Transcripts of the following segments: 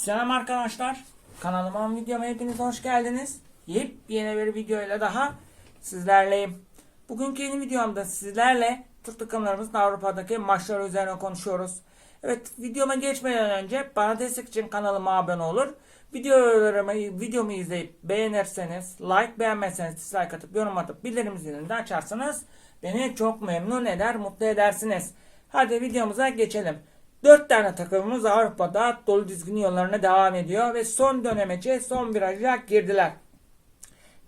Selam arkadaşlar. Kanalıma videoma hepiniz hoş geldiniz. Yepyeni bir videoyla daha sizlerleyim. Bugünkü yeni videomda sizlerle Türk takımlarımızın Avrupa'daki maçları üzerine konuşuyoruz. Evet videoma geçmeden önce bana destek için kanalıma abone olur. Videolarımı, videomu izleyip beğenirseniz, like beğenmezseniz dislike atıp yorum atıp bildirim zilini de açarsanız beni çok memnun eder, mutlu edersiniz. Hadi videomuza geçelim. 4 tane takımımız Avrupa'da dolu dizgin yollarına devam ediyor ve son dönemece son viraja girdiler.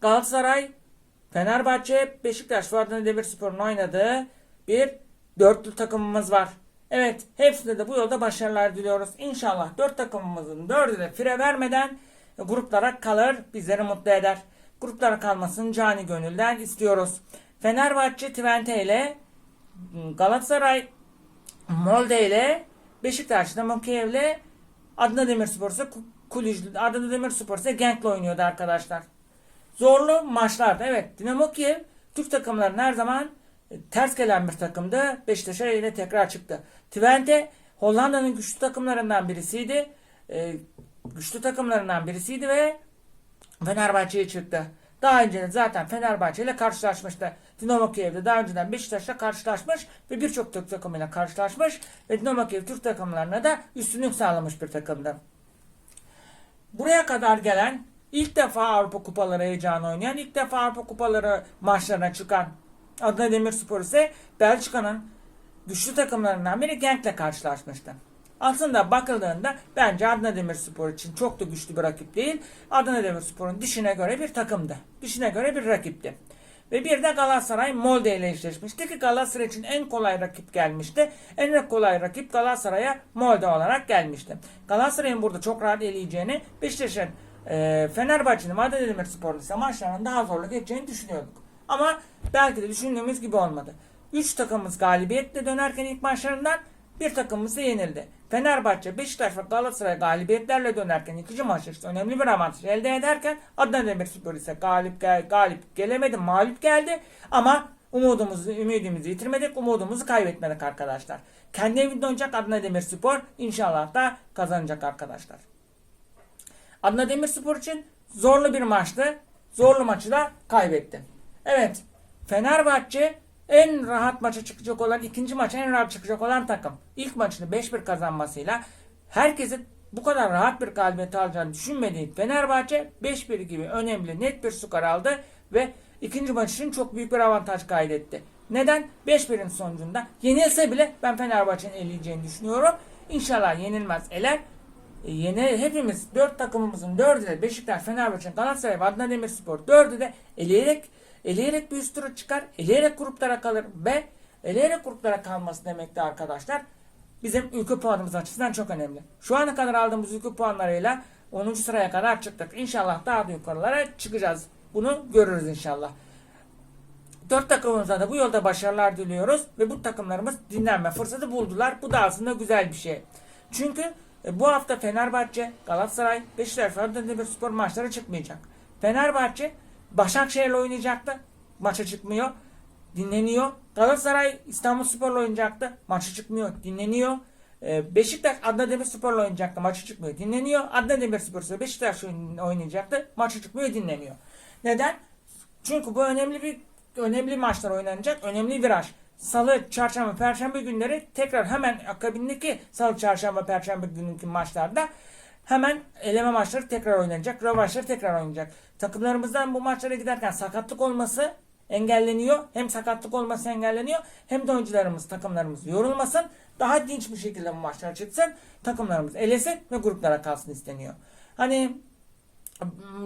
Galatasaray, Fenerbahçe, Beşiktaş Adana Demirspor'un oynadığı bir dörtlü takımımız var. Evet, hepsinde de bu yolda başarılar diliyoruz. İnşallah dört takımımızın dördü de fire vermeden gruplara kalır, bizleri mutlu eder. Gruplara kalmasını cani gönülden istiyoruz. Fenerbahçe Twente ile Galatasaray Molde ile Beşiktaş Namokiyev ile Adana Demirspor ise Kulüj, Adana Demirspor ise Genk'le oynuyordu arkadaşlar. Zorlu maçlardı. Evet Dinamo Kiev Türk takımlarının her zaman e, ters gelen bir takımdı. Beşiktaş'a yine tekrar çıktı. Twente Hollanda'nın güçlü takımlarından birisiydi. E, güçlü takımlarından birisiydi ve Fenerbahçe'ye çıktı. Daha önce de zaten Fenerbahçe ile karşılaşmıştı. Dinamo Kiev'de daha önceden Beşiktaş'la karşılaşmış ve birçok Türk takımıyla karşılaşmış ve Dinamo Kiev Türk takımlarına da üstünlük sağlamış bir takımdı. Buraya kadar gelen ilk defa Avrupa Kupaları heyecanı oynayan, ilk defa Avrupa Kupaları maçlarına çıkan Adana Demirspor ise Belçika'nın güçlü takımlarından biri Genk'le karşılaşmıştı. Aslında bakıldığında bence Adana Demirspor için çok da güçlü bir rakip değil. Adana Demirspor'un dişine göre bir takımdı. Dişine göre bir rakipti. Ve bir de Galatasaray Molde ile eşleşmişti ki Galatasaray için en kolay rakip gelmişti. En kolay rakip Galatasaray'a Molde olarak gelmişti. Galatasaray'ın burada çok rahat eleyeceğini, Beşiktaş'ın e, Fenerbahçe'nin Adana Demirspor'un ise maçlarının daha zorlu geçeceğini düşünüyorduk. Ama belki de düşündüğümüz gibi olmadı. 3 takımımız galibiyetle dönerken ilk maçlarından bir takımımız yenildi. Fenerbahçe, Beşiktaş ve Galatasaray galibiyetlerle dönerken ikinci maçta işte önemli bir avantaj elde ederken Adana Demirspor ise galip, gel, galip gelemedi, mağlup geldi ama umudumuzu, ümidimizi yitirmedik, umudumuzu kaybetmedik arkadaşlar. Kendi evinde oynayacak Adana Demirspor inşallah da kazanacak arkadaşlar. Adana Demirspor için zorlu bir maçtı. Zorlu maçı da kaybetti. Evet, Fenerbahçe en rahat maça çıkacak olan ikinci maça en rahat çıkacak olan takım. İlk maçını 5-1 kazanmasıyla herkesin bu kadar rahat bir galibiyet alacağını düşünmediği Fenerbahçe 5-1 gibi önemli net bir skor aldı ve ikinci maç için çok büyük bir avantaj kaydetti. Neden? 5-1'in sonucunda yenilse bile ben Fenerbahçe'nin eleyeceğini düşünüyorum. İnşallah yenilmez eler. E, yeni hepimiz 4 takımımızın 4'ü de Beşiktaş, Fenerbahçe, Galatasaray ve Adana Demirspor 4'ü de eleyerek eleyerek bir üst tura çıkar, eleyerek gruplara kalır ve eleyerek gruplara kalması demek de arkadaşlar bizim ülke puanımız açısından çok önemli. Şu ana kadar aldığımız ülke puanlarıyla 10. sıraya kadar çıktık. İnşallah daha da yukarılara çıkacağız. Bunu görürüz inşallah. Dört takımımıza da bu yolda başarılar diliyoruz ve bu takımlarımız dinlenme fırsatı buldular. Bu da aslında güzel bir şey. Çünkü e, bu hafta Fenerbahçe, Galatasaray, Beşiktaş ve Adana Demirspor maçları çıkmayacak. Fenerbahçe Başakşehir'le oynayacaktı. Maça çıkmıyor. Dinleniyor. Galatasaray İstanbulspor'la oynayacaktı. Maça çıkmıyor. Dinleniyor. Ee, Beşiktaş Adana Demirspor'la oynayacaktı. Maça çıkmıyor. Dinleniyor. Adana Demirspor ise Beşiktaş oynayacaktı. Maça çıkmıyor. Dinleniyor. Neden? Çünkü bu önemli bir önemli maçlar oynanacak. Önemli viraj. Salı, çarşamba, perşembe günleri tekrar hemen akabindeki salı, çarşamba, perşembe günündeki maçlarda hemen eleme maçları tekrar oynanacak. Rövanşları tekrar oynayacak. Takımlarımızdan bu maçlara giderken sakatlık olması engelleniyor. Hem sakatlık olması engelleniyor hem de oyuncularımız, takımlarımız yorulmasın. Daha dinç bir şekilde bu maçlara çıksın. Takımlarımız elesin ve gruplara kalsın isteniyor. Hani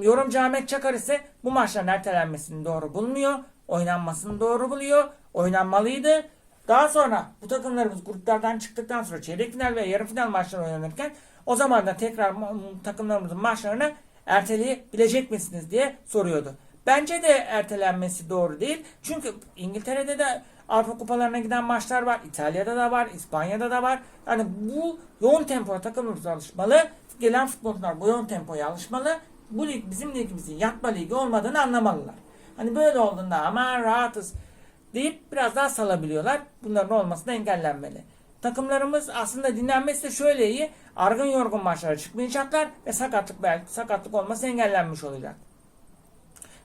yorumcu Ahmet Çakar ise bu maçların ertelenmesini doğru bulmuyor. Oynanmasını doğru buluyor. Oynanmalıydı. Daha sonra bu takımlarımız gruplardan çıktıktan sonra çeyrek final ve yarı final maçları oynanırken o zaman da tekrar takımlarımızın maçlarını erteleyebilecek misiniz diye soruyordu. Bence de ertelenmesi doğru değil. Çünkü İngiltere'de de Avrupa kupalarına giden maçlar var. İtalya'da da var. İspanya'da da var. Yani bu yoğun tempoya takımımız alışmalı. Gelen futbolcular bu yoğun tempoya alışmalı. Bu lig bizim ligimizin yatma ligi olmadığını anlamalılar. Hani böyle olduğunda ama rahatız deyip biraz daha salabiliyorlar. Bunların olmasını engellenmeli. Takımlarımız aslında dinlenmesi de şöyle iyi. Argın yorgun maçlara çıkmayacaklar ve sakatlık belki sakatlık olması engellenmiş olacak.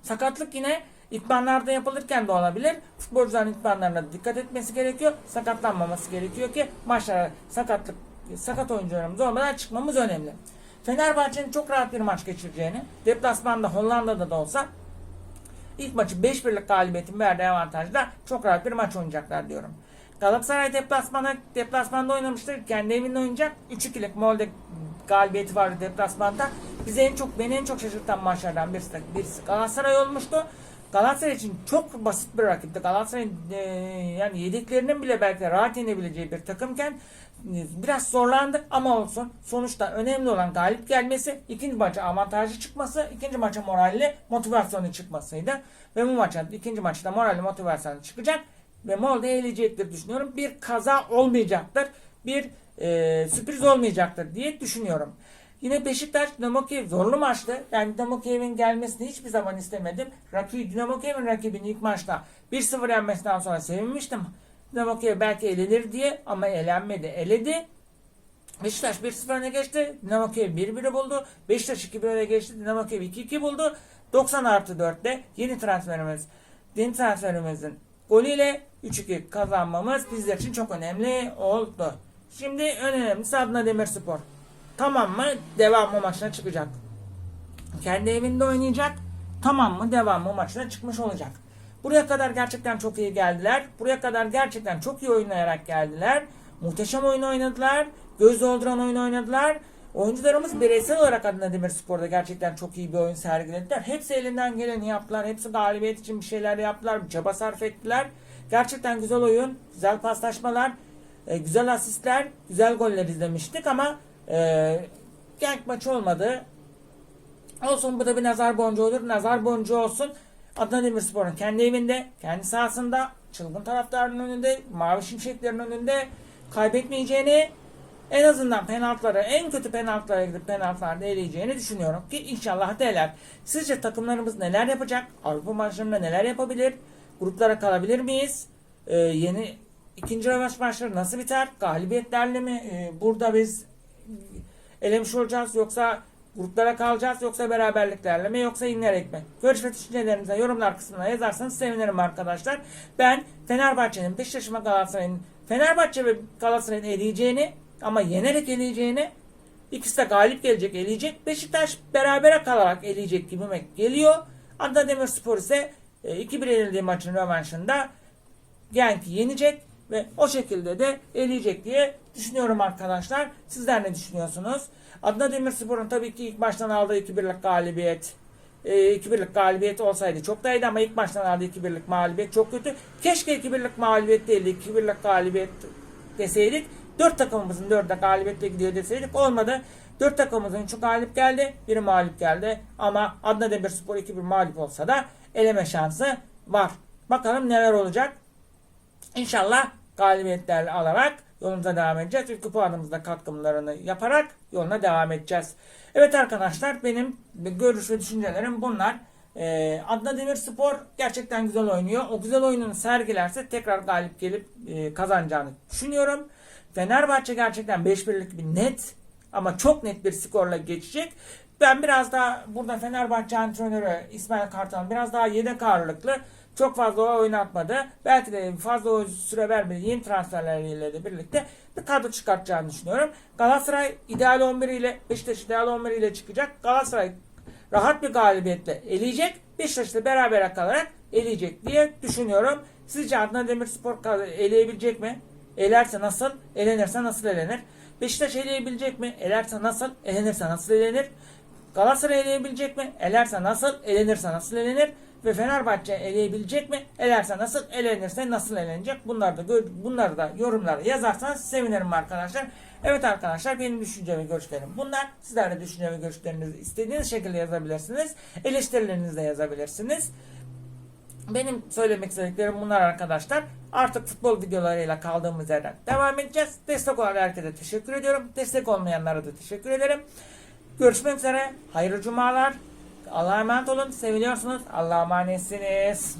Sakatlık yine itmanlarda yapılırken de olabilir. Futbolcuların itmanlarına dikkat etmesi gerekiyor. Sakatlanmaması gerekiyor ki maçlara sakatlık sakat oyuncularımız olmadan çıkmamız önemli. Fenerbahçe'nin çok rahat bir maç geçireceğini, deplasmanda Hollanda'da da olsa ilk maçı 5-1'lik galibiyetin verdiği avantajla çok rahat bir maç oynayacaklar diyorum. Galatasaray deplasmana, deplasmanda oynamıştır. Kendi evinde oynayacak. 3-2'lik Molde galibiyeti vardı deplasmanda. Bizi en çok, beni en çok şaşırtan maçlardan birisi, birisi Galatasaray olmuştu. Galatasaray için çok basit bir rakipti. Galatasaray'ın e, yani yedeklerinin bile belki rahat yenebileceği bir takımken e, biraz zorlandı ama olsun. Sonuçta önemli olan galip gelmesi, ikinci maça avantajlı çıkması, ikinci maça moralli motivasyonu çıkmasıydı. Ve bu maça ikinci maçta moralli motivasyonu çıkacak ve Molde eğilecektir düşünüyorum. Bir kaza olmayacaktır. Bir e, sürpriz olmayacaktır diye düşünüyorum. Yine Beşiktaş Dinamo Kiev zorlu maçtı. Yani Dinamo Kiev'in gelmesini hiçbir zaman istemedim. Rakibi, Dinamo Kiev'in rakibini ilk maçta 1-0 yenmesinden sonra sevinmiştim. Dinamo Kiev belki elenir diye ama elenmedi. Eledi. Beşiktaş 1-0 öne geçti. Dinamo Kiev 1-1'i buldu. Beşiktaş 2-1 öne geçti. Dinamo Kiev 2-2 buldu. 90 artı 4'te yeni transferimiz yeni transferimizin golüyle 3-2 kazanmamız bizler için çok önemli oldu. Şimdi en önemlisi Adana Demirspor. Tamam mı? Devamlı maçına çıkacak. Kendi evinde oynayacak. Tamam mı? Devamlı maçına çıkmış olacak. Buraya kadar gerçekten çok iyi geldiler. Buraya kadar gerçekten çok iyi oynayarak geldiler. Muhteşem oyun oynadılar. Göz dolduran oyun oynadılar. Oyuncularımız bireysel olarak Adana Demirspor'da gerçekten çok iyi bir oyun sergilediler. Hepsi elinden geleni yaptılar. Hepsi galibiyet için bir şeyler yaptılar. Çaba sarf ettiler. Gerçekten güzel oyun, güzel paslaşmalar, e, güzel asistler, güzel goller izlemiştik ama e, genk maçı olmadı. Olsun bu da bir nazar boncuğu olur. Nazar boncuğu olsun. Adana Demirspor'un kendi evinde, kendi sahasında, çılgın taraftarının önünde, mavi şimşeklerin önünde kaybetmeyeceğini, en azından penaltıları, en kötü penaltılara gidip penaltılarda eleyeceğini düşünüyorum ki inşallah da eler. Sizce takımlarımız neler yapacak? Avrupa maçlarında neler yapabilir? Gruplara kalabilir miyiz? Ee, yeni ikinci rövanş maçları nasıl biter? Galibiyetlerle mi? Ee, burada biz elemiş olacağız yoksa gruplara kalacağız yoksa beraberliklerle mi yoksa inerek mi? Görüş ve düşüncelerinizi yorumlar kısmına yazarsanız sevinirim arkadaşlar. Ben Fenerbahçe'nin Beşiktaş'ıma Galatasaray'ın Fenerbahçe ve Galatasaray'ın eleyeceğini ama yenerek eleyeceğini ikisi de galip gelecek eleyecek. Beşiktaş berabere kalarak eleyecek gibime geliyor. Adana Demirspor ise e, 2-1 yenildiği maçın rövanşında Genk'i yenecek ve o şekilde de eleyecek diye düşünüyorum arkadaşlar. Sizler ne düşünüyorsunuz? Adana Demirspor'un tabii ki ilk baştan aldığı 2-1'lik galibiyet e, 2-1'lik galibiyet olsaydı çok daha iyiydi ama ilk baştan aldığı 2-1'lik mağlubiyet çok kötü. Keşke 2-1'lik mağlubiyet değil 2-1'lik galibiyet deseydik. 4 takımımızın 4'e galibiyetle gidiyor deseydik olmadı. 4 takımımızın 3'ü galip geldi. Biri mağlup geldi. Ama Adana Demirspor 2-1 mağlup olsa da eleme şansı var. Bakalım neler olacak. İnşallah galibiyetler alarak yolumuza devam edeceğiz. İlk puanımızda katkımlarını yaparak yoluna devam edeceğiz. Evet arkadaşlar benim görüş ve düşüncelerim bunlar. Ee, Adana Demirspor gerçekten güzel oynuyor. O güzel oyununu sergilerse tekrar galip gelip e, kazanacağını düşünüyorum. Fenerbahçe gerçekten 5-1'lik bir net ama çok net bir skorla geçecek. Ben biraz daha burada Fenerbahçe antrenörü İsmail Kartal biraz daha yedek ağırlıklı çok fazla oynatmadı. Belki de fazla süre vermedi. Yeni transferleriyle de birlikte bir kadro çıkartacağını düşünüyorum. Galatasaray ideal 11 ile Beşiktaş ideal 11 ile çıkacak. Galatasaray rahat bir galibiyetle eleyecek. Beşiktaş'la beraber kalarak eleyecek diye düşünüyorum. Sizce Adana Demirspor eleyebilecek mi? Elerse nasıl? Elenirse nasıl elenir? Beşiktaş eleyebilecek mi? Elerse nasıl? Elenirse nasıl elenir? Galatasaray eleyebilecek mi? Elerse nasıl? Elenirse nasıl elenir? Ve Fenerbahçe eleyebilecek mi? Elerse nasıl? Elenirse nasıl elenecek? Bunları da bunları da yorumlara yazarsanız sevinirim arkadaşlar. Evet arkadaşlar benim düşünce ve görüşlerim bunlar. Sizler de düşünce ve görüşlerinizi istediğiniz şekilde yazabilirsiniz. Eleştirilerinizi de yazabilirsiniz. Benim söylemek istediklerim bunlar arkadaşlar. Artık futbol videolarıyla kaldığımız yerden devam edeceğiz. Destek olan herkese teşekkür ediyorum. Destek olmayanlara da teşekkür ederim. Görüşmek üzere. Hayırlı cumalar. Allah'a emanet olun. Seviliyorsunuz. Allah'a emanetsiniz.